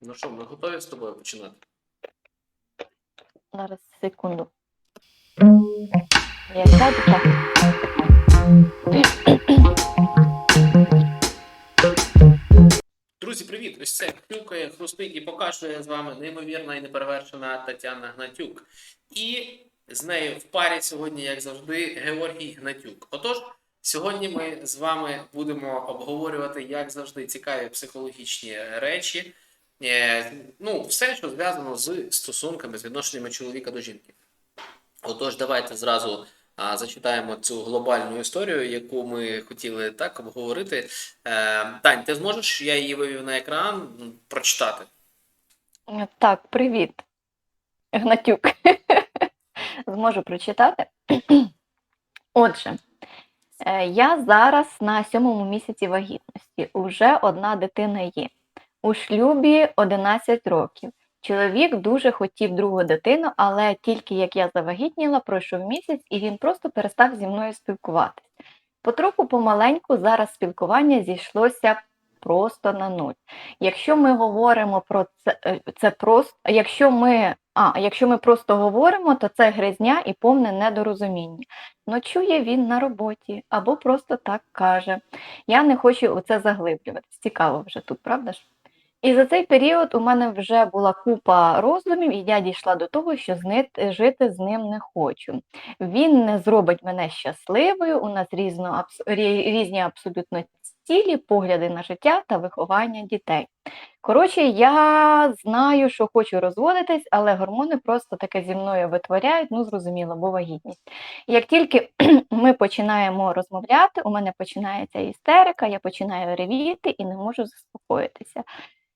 Ну що, ми готові з тобою починати? Зараз секунду. Я сяду так. Друзі, привіт! Ось це хрюкає, хрустить і покашує з вами неймовірна і неперевершена Тетяна Гнатюк. І з нею в парі сьогодні, як завжди, Георгій Гнатюк. Отож, сьогодні ми з вами будемо обговорювати, як завжди, цікаві психологічні речі. Е, Ну, все, що зв'язано з стосунками, з відношеннями чоловіка до жінки. Отож, давайте зразу а, зачитаємо цю глобальну історію, яку ми хотіли так обговорити. Е, Тань, ти зможеш, я її вивів на екран, прочитати. Так, привіт. Гнатюк. Зможу прочитати. Отже, е, я зараз на сьомому місяці вагітності. Уже одна дитина є. У шлюбі 11 років. Чоловік дуже хотів другу дитину, але тільки як я завагітніла, пройшов місяць, і він просто перестав зі мною спілкуватись. Потроху помаленьку зараз спілкування зійшлося просто на нуль. Якщо ми говоримо про це, е, це просто, якщо ми, а, якщо ми просто говоримо, то це гризня і повне недорозуміння. Ночує він на роботі або просто так каже. Я не хочу у це заглиблюватись. Цікаво вже тут, правда ж? І за цей період у мене вже була купа роздумів, і я дійшла до того, що жити з ним не хочу. Він не зробить мене щасливою, у нас різно, абс, різні абсолютно цілі, погляди на життя та виховання дітей. Коротше, я знаю, що хочу розводитись, але гормони просто таке зі мною витворяють, ну зрозуміло, бо вагітність. Як тільки ми починаємо розмовляти, у мене починається істерика, я починаю ревіти і не можу заспокоїтися.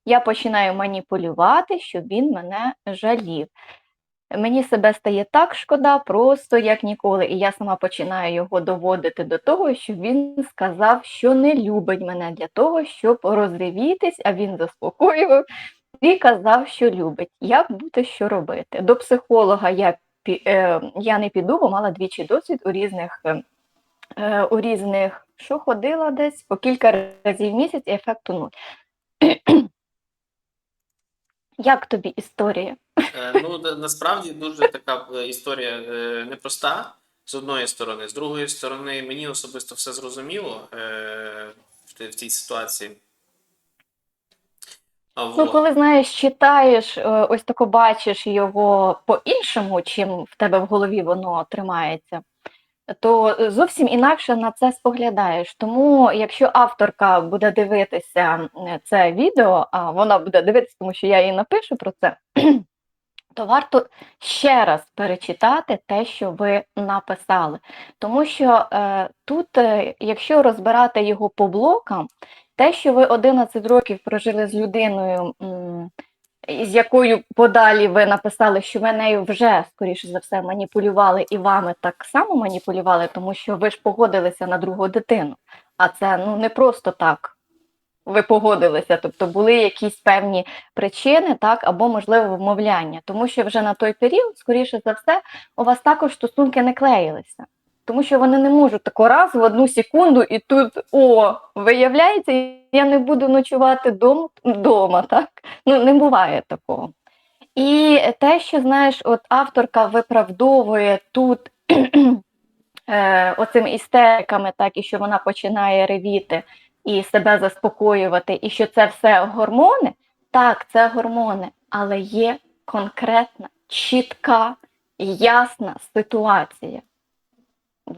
Я починаю маніпулювати, щоб він мене жалів. Мені себе стає так шкода, просто як ніколи, і я сама починаю його доводити до того, щоб він сказав, що не любить мене для того, щоб розривітись, а він заспокоював і казав, що любить. Як бути, що робити? До психолога я, е, я не піду, бо мала двічі досвід у різних, е, е, у різних, що ходила десь по кілька разів в місяць і ефекту нуль. Як тобі історія? Е, Ну, насправді дуже така е, історія е, непроста з одної сторони. З другої сторони, мені особисто все зрозуміло в цій ситуації. Ну, вот. коли знаєш, читаєш, ось тако бачиш його по-іншому, чим в тебе в голові воно тримається, то е, зовсім інакше на це споглядаєш. Тому, якщо авторка буде дивитися це відео, а вона буде дивитися, тому що я їй напишу про це, то варто ще раз перечитати те, що ви написали. Тому що е, тут, е, якщо розбирати його по блокам, те, що ви 11 років прожили з людиною, м, з якою подалі ви написали, що ви нею вже, скоріше за все, маніпулювали і вами так само маніпулювали, тому що ви ж погодилися на другу дитину. А це ну не просто так. Ви погодилися, тобто були якісь певні причини, так, або, можливо, вмовляння. Тому що вже на той період, скоріше за все, у вас також стосунки не клеїлися. Тому що вони не можуть тако раз в одну секунду, і тут о, виявляється, я не буду ночувати дом, так? Ну, не буває такого. І те, що знаєш, от авторка виправдовує тут е, оцими істериками, так, і що вона починає ревіти і себе заспокоювати, і що це все гормони, так, це гормони, але є конкретна, чітка, ясна ситуація.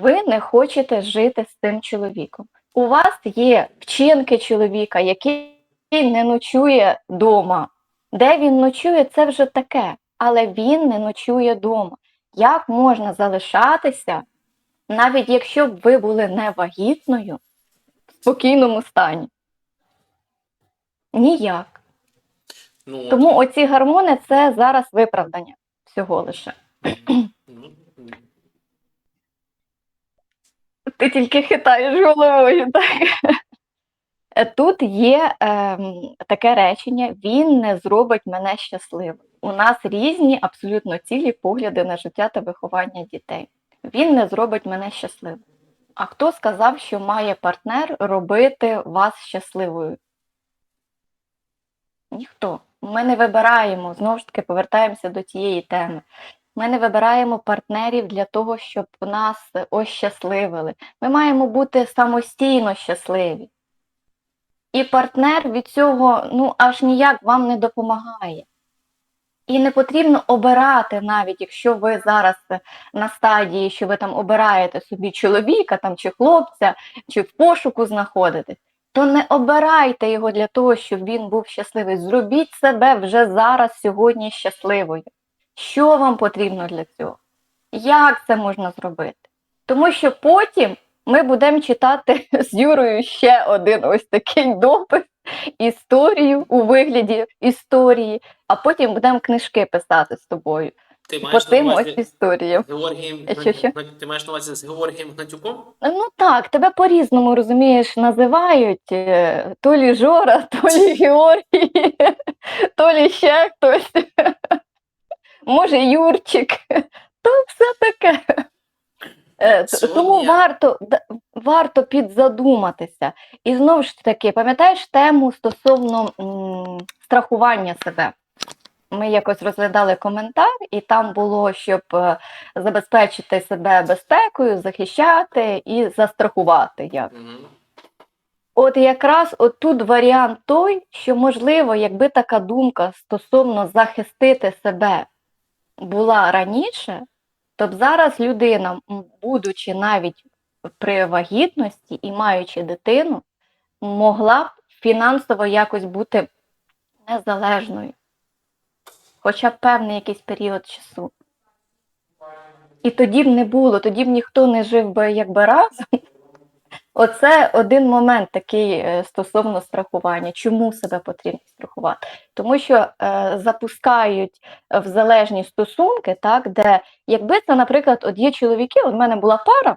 Ви не хочете жити з цим чоловіком. У вас є вчинки чоловіка, який не ночує вдома. Де він ночує, це вже таке, але він не ночує вдома. Як можна залишатися, навіть якщо б ви були невагітною, в спокійному стані? Ніяк. Ну, Тому оці гормони це зараз виправдання всього лише. ну, Ти тільки хитаєш головою, так? Е, Тут є ем, таке речення: він не зробить мене щасливим. У нас різні абсолютно цілі погляди на життя та виховання дітей. Він не зробить мене щасливим. А хто сказав, що має партнер робити вас щасливою? Ніхто. Ми не вибираємо, знову ж таки, повертаємося до тієї теми. Ми не вибираємо партнерів для того, щоб нас ощасливили. Ми маємо бути самостійно щасливі. І партнер від цього ну, аж ніяк вам не допомагає. І не потрібно обирати, навіть якщо ви зараз на стадії, що ви там обираєте собі чоловіка там, чи хлопця, чи в пошуку знаходитесь, то не обирайте його для того, щоб він був щасливий. Зробіть себе вже зараз, сьогодні щасливою. Що вам потрібно для цього? Як це можна зробити? Тому що потім ми будемо читати з Юрою ще один ось такий допис, історію у вигляді історії, а потім будемо книжки писати з тобою Ти маєш на тим ось увазі історіям. Георгієм Е, що, що? Ти маєш на увазі з Георгієм Гнатюком? Ну так, тебе по-різному розумієш, називають е, то лі Жора, то лі Георгій, то лі ще хтось. Може, Юрчик, то все таке. Е, Тому варто, варто підзадуматися. І знову ж таки, пам'ятаєш тему стосовно м, страхування себе? Ми якось розглядали коментар, і там було, щоб е, забезпечити себе безпекою, захищати і застрахувати. Як. От якраз отут варіант той, що можливо, якби така думка стосовно захистити себе була раніше, то б зараз людина, будучи навіть при вагітності і маючи дитину, могла б фінансово якось бути незалежною, хоча б певний якийсь період часу. І тоді б не було, тоді б ніхто не жив би якби разом. Оце один момент такий е, стосовно страхування. Чому себе потрібно страхувати? Тому що е, запускають в залежні стосунки, так, де якби це, наприклад, от є чоловіки, в мене була пара,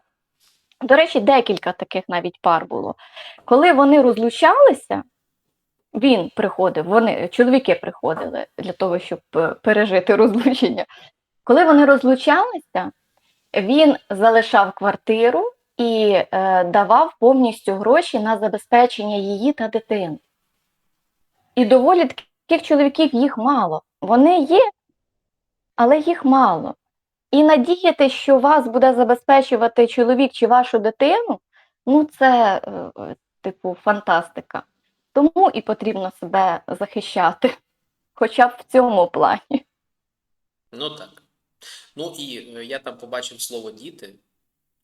до речі, декілька таких навіть пар було. Коли вони розлучалися, він приходив, вони, чоловіки приходили для того, щоб е, пережити розлучення. Коли вони розлучалися, він залишав квартиру і е, давав повністю гроші на забезпечення її та дитини. І доволі таких чоловіків їх мало. Вони є, але їх мало. І надіяти, що вас буде забезпечувати чоловік чи вашу дитину, ну це, е, типу, фантастика. Тому і потрібно себе захищати, хоча б в цьому плані. Ну так. Ну і е, я там побачив слово діти.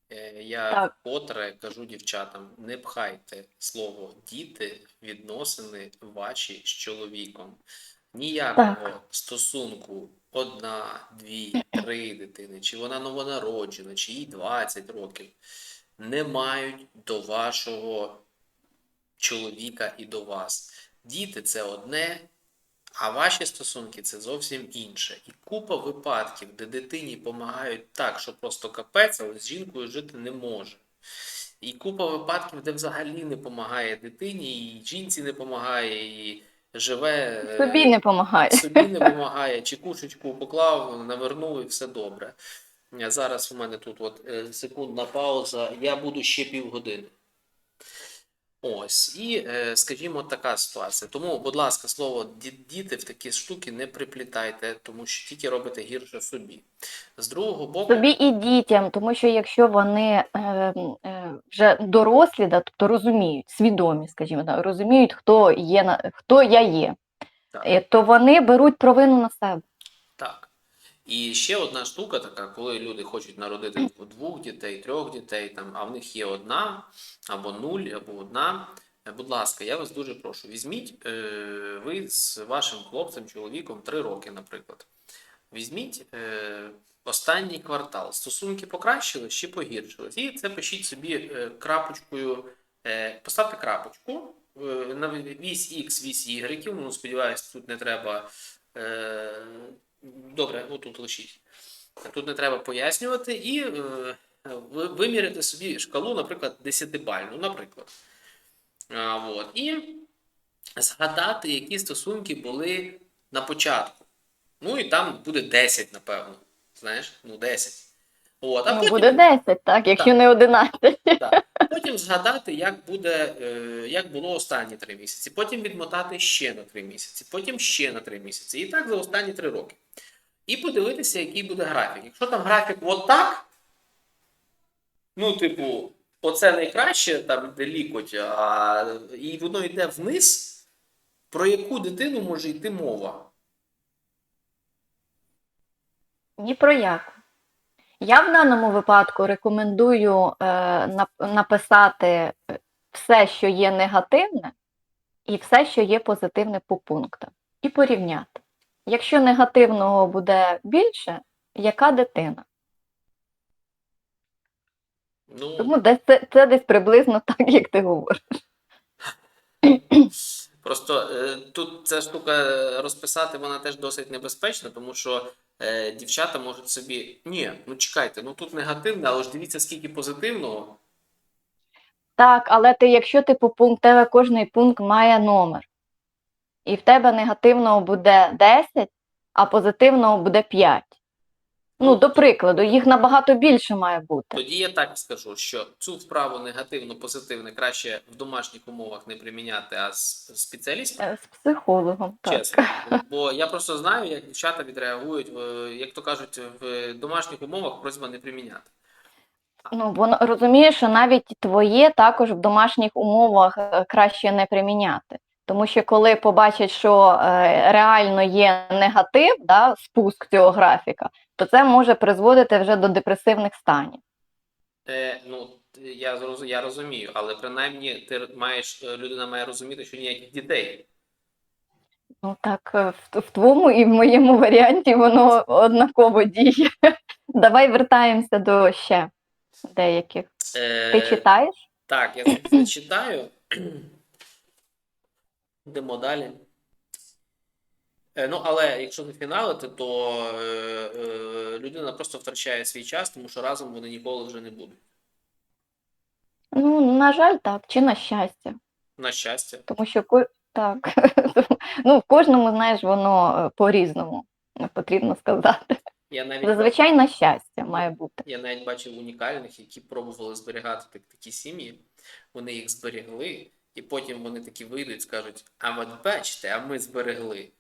Е, Я Так. вкотре кажу дівчатам: не пхайте слово діти відносини ваші з чоловіком. Ніякого стосунку одна, дві, три дитини, чи вона новонароджена, чи їй 20 років, не мають до вашого чоловіка і до вас. Діти це одне, а ваші стосунки це зовсім інше. І купа випадків, де дитині допомагають так, що просто капець, але з жінкою жити не може. І купа випадків, де взагалі не допомагає дитині, і жінці не допомагає, і живе е, Собі не допомагає. собі не допомагає, чекушечку поклав, навернув і все добре. Зараз у мене тут от е, секундна пауза. Я буду ще півгодини. Ось, і е, скажімо, така ситуація. Тому, будь ласка, слово «ді- діти в такі штуки не приплітайте, тому що тільки робите гірше собі. З другого боку, Собі і дітям, тому що якщо вони е, е, вже дорослі, да, тобто розуміють, свідомі, скажімо, да, розуміють, хто є на хто я є, Так. е, то вони беруть провину на себе. І ще одна штука така, коли люди хочуть народити типу, двох дітей, трьох дітей, там, а в них є одна, або нуль, або одна. Е, Будь ласка, я вас дуже прошу, візьміть е, ви з вашим хлопцем, чоловіком три роки, наприклад. Візьміть е, останній квартал. Стосунки покращились чи погіршились. І це пишіть собі е, крапочкою, е, поставте крапочку е, на вісь X, вісь Y. Ну, сподіваюся, тут не треба. Е, добре, отут лишіть. Тут не треба пояснювати, і е, виміряти собі шкалу, наприклад, 10-бальну, наприклад. А, от. І згадати, які стосунки були на початку. Ну і там буде 10, напевно. Знаєш, ну 10. От, а Ну, потім, буде 10, так, якщо не 11. потім згадати, як буде, е, як було останні три місяці. Потім відмотати ще на три місяці, потім ще на три місяці. І так за останні три роки. І подивитися, який буде графік. Якщо там графік отак, ну, типу, оце найкраще, там де лікоть, а, і воно йде вниз, про яку дитину може йти мова? Ні про яку. Я в даному випадку рекомендую е, нап- написати е, все, що є негативне, і все, що є позитивне по пунктам, і порівняти. Якщо негативного буде більше, яка дитина? Ну, Тому це, це десь приблизно так, як ти говориш. Просто е, тут ця штука розписати, вона теж досить небезпечна, тому що е, дівчата можуть собі. Ні, ну чекайте, ну тут негативне, але ж дивіться, скільки позитивного. Так, але ти, якщо ти по пункт, тебе кожний пункт має номер. І в тебе негативного буде 10, а позитивного буде 5. Ну, до прикладу, їх набагато більше має бути. Тоді я так скажу, що цю вправу негативно-позитивне краще в домашніх умовах не приміняти, а з спеціалістом. Е, З психологом, так. Чесно. Бо я просто знаю, як дівчата відреагують, е, як то кажуть, в домашніх умовах просьба не приміняти. Ну, воно розумієш, що навіть твоє також в домашніх умовах е, краще не приміняти. Тому що коли побачать, що е, реально є негатив, да, спуск цього графіка, то це може призводити вже до депресивних станів. Е, ну, я, зроз- я розумію, але принаймні ти маєш, е, людина має розуміти, що ніяких дітей. Ну так, е, в, в твоєму і в моєму варіанті воно однаково діє. Давай вертаємося до ще деяких. Е, Ти читаєш? Так, я це читаю. Йдемо далі. Е, ну, але якщо не фіналити, то е, е, людина просто втрачає свій час, тому що разом вони ніколи вже не будуть. Ну, на жаль, так, чи на щастя. На щастя. Тому що ко- так, ну, в кожному, знаєш, воно е, по-різному, потрібно сказати. Я навіть, Зазвичай на щастя має бути. я навіть бачив унікальних, які пробували зберігати так, такі сім'ї. Вони їх зберегли, і потім вони такі вийдуть, скажуть: а от бачите, а ми зберегли.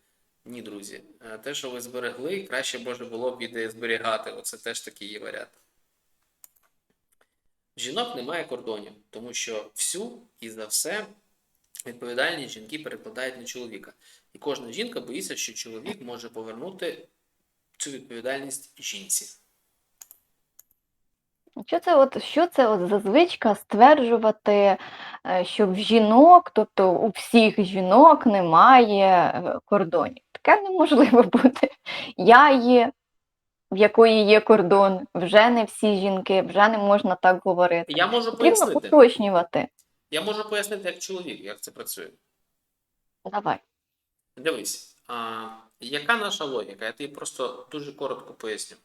Ні, друзі, е, те, що ви зберегли, краще може було б і зберігати. Оце теж такий є варіант. Жінок немає кордонів, тому що всю і за все відповідальність жінки перекладають на чоловіка. І кожна жінка боїться, що чоловік може повернути цю відповідальність жінці. Що це от, що це от за звичка стверджувати, е, що в жінок, тобто у всіх жінок немає е, кордонів? Таке неможливо бути. Я є, в якої є кордон, вже не всі жінки, вже не можна так говорити. Я можу Потрібно пояснити. уточнювати. Я можу пояснити як чоловік, як це працює. Давай. Дивись, а, яка наша логіка? Я тобі просто дуже коротко поясню.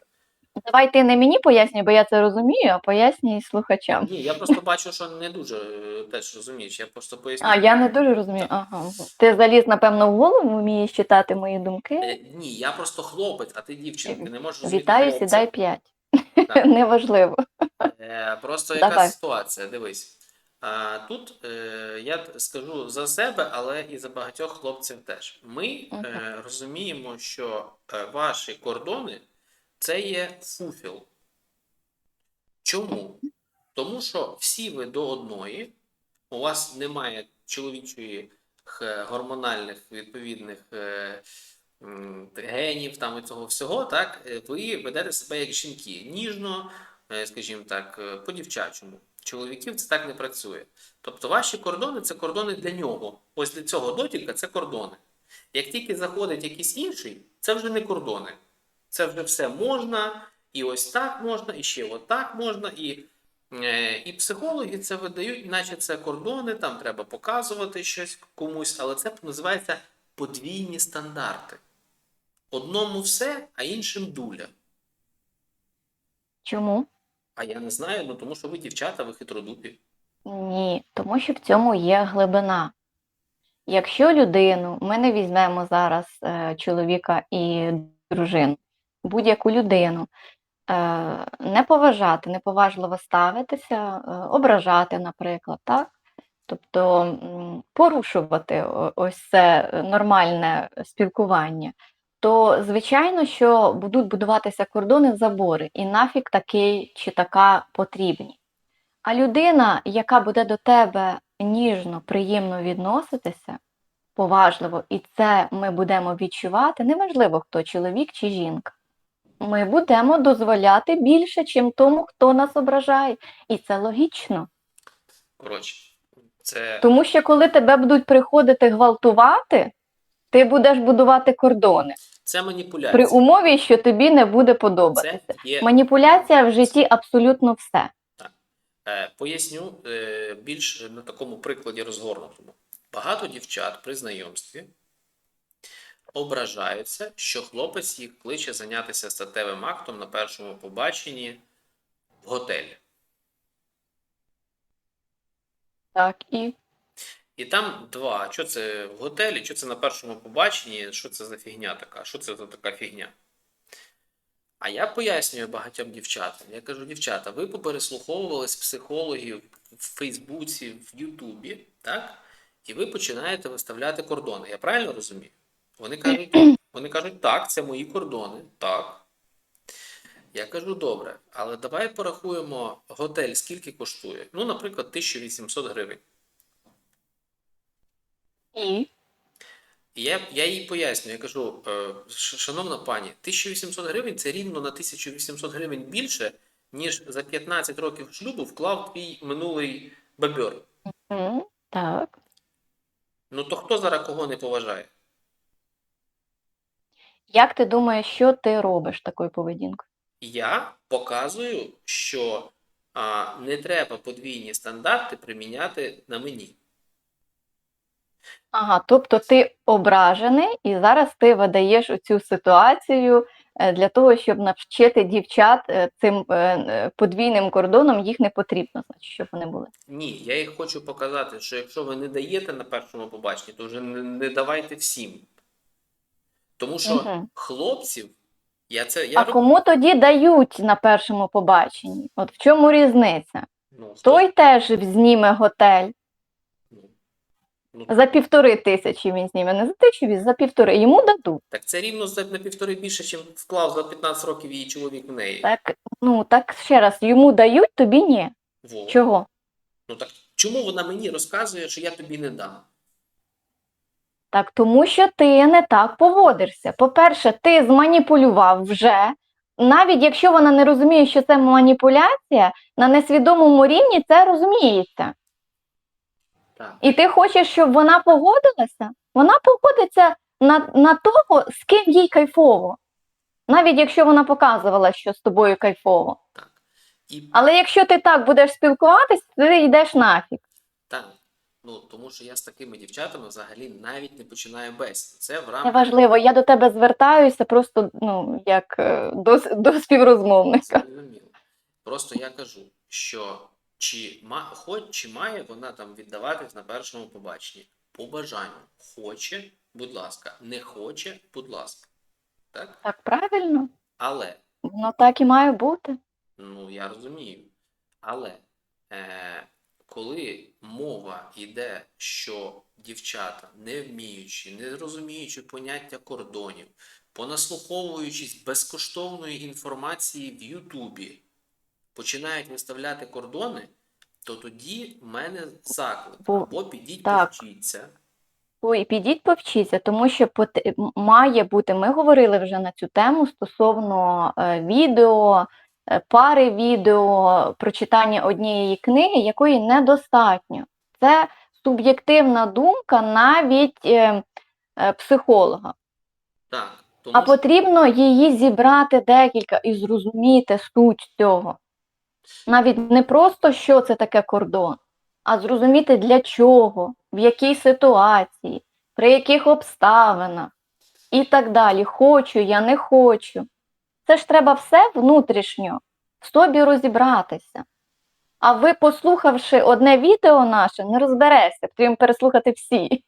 Давай ти не мені пояснюй, бо я це розумію, а пояснюй слухачам. Ні, я просто бачу, що не дуже е, теж розумієш. Я просто поясню. А, я не дуже розумію. Ага. Ти заліз, напевно, в голову, вмієш читати мої думки. Е, Ні, я просто хлопець, а ти дівчинка. Ти не можеш розуміти Вітаю, хлопця. сідай п'ять. Так. Неважливо. Е, Просто яка Давай. ситуація? Дивись. А, тут е, я т- скажу за себе, але і за багатьох хлопців теж. Ми Мгм. е, розуміємо, що е, ваші кордони це є фуфіл. Чому? Тому що всі ви до одної, у вас немає чоловічої гормональних відповідних е, генів там і цього всього, так, е, ви ведете себе як жінки, ніжно, е, скажімо так, по-дівчачому. Чоловіків це так не працює. Тобто ваші кордони це кордони для нього. Ось для цього дотіка це кордони. Як тільки заходить якийсь інший, це вже не кордони. Це вже все можна, і ось так можна, і ще отак можна, і, е, і психологи це видають, наче це кордони, там треба показувати щось комусь, але це називається подвійні стандарти. Одному все, а іншим дуля. Чому? А я не знаю, ну тому що ви дівчата, ви хитродупі. Ні, тому що в цьому є глибина. Якщо людину, ми не візьмемо зараз е, чоловіка і дружину, будь-яку людину, е, не поважати, неповажливо ставитися, е, ображати, наприклад, так? Тобто порушувати ось це нормальне спілкування, то звичайно, що будуть будуватися кордони, забори, і нафіг такий чи така потрібні. А людина, яка буде до тебе ніжно, приємно відноситися, поважливо, і це ми будемо відчувати, неважливо, хто чоловік чи жінка. Ми будемо дозволяти більше, чим тому, хто нас ображає. І це логічно. Коротше, це Тому що коли тебе будуть приходити гвалтувати, ти будеш будувати кордони це маніпуляція. при умові, що тобі не буде подобатися. Це є Маніпуляція в житті абсолютно все. Е, Поясню е, більш на такому прикладі розгорнутому. Багато дівчат при знайомстві ображаються, що хлопець їх кличе зайнятися статевим актом на першому побаченні в готелі. Так і І там два. Що це в готелі, що це на першому побаченні, що це за фігня така? Що це за така фігня? А я пояснюю багатьом дівчатам. Я кажу, дівчата, ви попереслуховувались психологів в Фейсбуці, в Ютубі, так? І ви починаєте виставляти кордони. Я правильно розумію? Вони кажуть, вони кажуть, так, це мої кордони, так. Я кажу, добре, але давай порахуємо готель, скільки коштує. Ну, наприклад, 1800 гривень. і я, я їй пояснюю, я кажу, е, шановна пані, 1800 гривень це рівно на 1800 гривень більше, ніж за 15 років шлюбу вклав твій минулий бабьор. так. Ну то хто зараз кого не поважає? Як ти думаєш, що ти робиш такою поведінкою? Я показую, що а, не треба подвійні стандарти приміняти на мені. Ага, тобто ти ображений, і зараз ти видаєш оцю ситуацію е, для того, щоб навчити дівчат е, цим е, е, подвійним кордоном, їх не потрібно, значить, щоб вони були. Ні, я їх хочу показати, що якщо ви не даєте на першому побаченні, то вже не, не давайте всім. Тому що Мгм. хлопців, я це я А кому тоді дають на першому побаченні? От в чому різниця? Ну, Той теж зніме готель ну, ну, за півтори тисячі він зніме, не за тисячу, за півтори. Йому дадуть. так це рівно за на півтори більше, ніж вклав за 15 років її чоловік в неї. Так, ну так ще раз, йому дають, тобі ні. Во. Чого? Ну так чому вона мені розказує, що я тобі не дам? Так, тому що ти не так поводишся. По-перше, ти зманіпулював вже. Навіть якщо вона не розуміє, що це маніпуляція, на несвідомому рівні це розуміється. Так. І ти хочеш, щоб вона погодилася? Вона погодиться на, на того, з ким їй кайфово. Навіть якщо вона показувала, що з тобою кайфово. так. І Але якщо ти так будеш спілкуватись, ти йдеш нафіг. так. Ну, тому що я з такими дівчатами взагалі навіть не починаю бесіду. Це в рамках Неважливо, я до тебе звертаюся просто ну, як е, до, до співрозмовника. Просто я кажу, що чи, ма, хоч, чи має вона там віддаватись на першому побаченні? По бажанню. Хоче, будь ласка. Не хоче, будь ласка. Так? Так, правильно? Але, Воно так і має бути. ну я розумію. Але е, коли мова йде, що дівчата, не вміючи, не розуміючи поняття кордонів, понаслуховуючись безкоштовної інформації в Ютубі, починають виставляти кордони, то тоді в мене заклик. Бо- Або підіть так. повчіться. Ой, підіть повчіться, тому що має бути, ми говорили вже на цю тему стосовно е, відео, пари відео, прочитання однієї книги, якої недостатньо. Це суб'єктивна думка навіть е, е, психолога. Так. Тому А потрібно її зібрати декілька і зрозуміти суть цього. Навіть не просто, що це таке кордон, а зрозуміти для чого, в якій ситуації, при яких обставинах і так далі. Хочу, я не хочу. Це ж треба все внутрішньо в собі розібратися. А ви, послухавши одне відео наше, не розберешся, потрібно переслухати всі.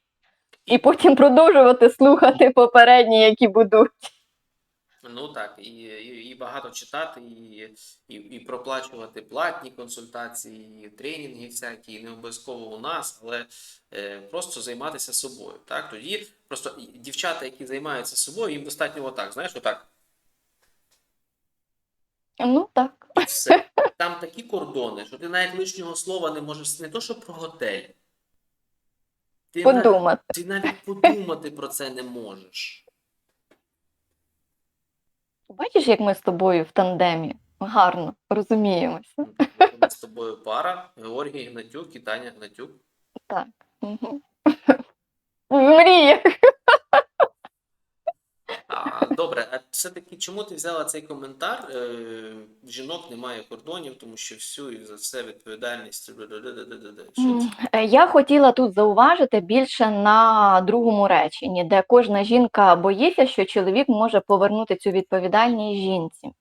І потім продовжувати слухати попередні, які будуть. Ну так, і, і, і багато читати, і, і, і проплачувати платні консультації, і тренінги всякі, і не обов'язково у нас, але е, просто займатися собою. Так? Тоді просто дівчата, які займаються собою, їм достатньо отак, знаєш, отак. Ну так. І все. Там такі кордони, що ти навіть лишнього слова не можеш не то, що про готель. Ти, Подумати. ти навіть подумати про це не можеш. Бачиш, як ми з тобою в тандемі гарно розуміємося. Ми з тобою пара, Георгій Гнатюк і Таня Гнатюк. Так. Угу. В мріях. Добре, а все-таки чому ти взяла цей коментар? Е, жінок немає кордонів, тому що всю і за все відповідальність. е, Я хотіла тут зауважити більше на другому реченні, де кожна жінка боїться, що чоловік може повернути цю відповідальність жінці.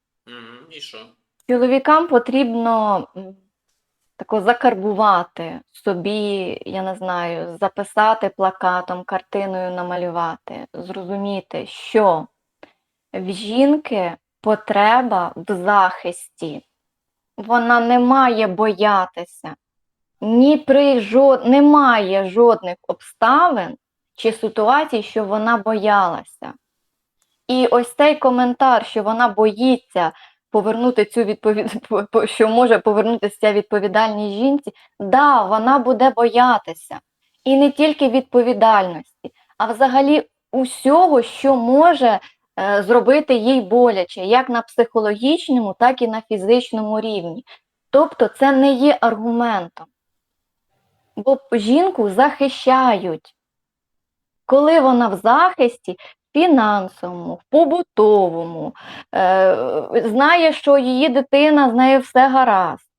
І що? Чоловікам потрібно тако закарбувати собі, я не знаю, записати плакатом, картиною намалювати, зрозуміти, що в жінки потреба в захисті. Вона не має боятися. Ні при жод... Немає жодних обставин чи ситуацій, що вона боялася. І ось цей коментар, що вона боїться повернути цю відповідь, що може повернутися відповідальність жінці, да, вона буде боятися. І не тільки відповідальності, а взагалі усього, що може зробити їй боляче, як на психологічному, так і на фізичному рівні. Тобто це не є аргументом. Бо жінку захищають. Коли вона в захисті, фінансовому, побутовому, е, знає, що її дитина з нею все гаразд,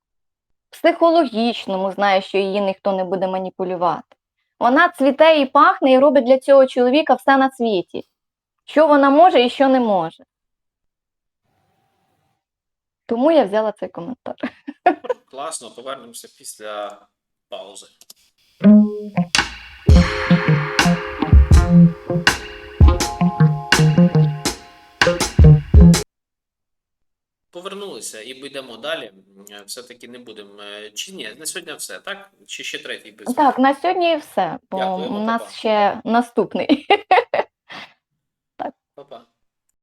психологічному знає, що її ніхто не буде маніпулювати. Вона цвіте і пахне і робить для цього чоловіка все на світі. Що вона може і що не може. Тому я взяла цей коментар. Класно, повернемося після паузи. Повернулися і йдемо далі. Все-таки не будемо. е, Чи ні, на сьогодні все, так? Чи ще третій без? Так, на сьогодні все, бо Дякуємо, у нас па-па. ще наступний.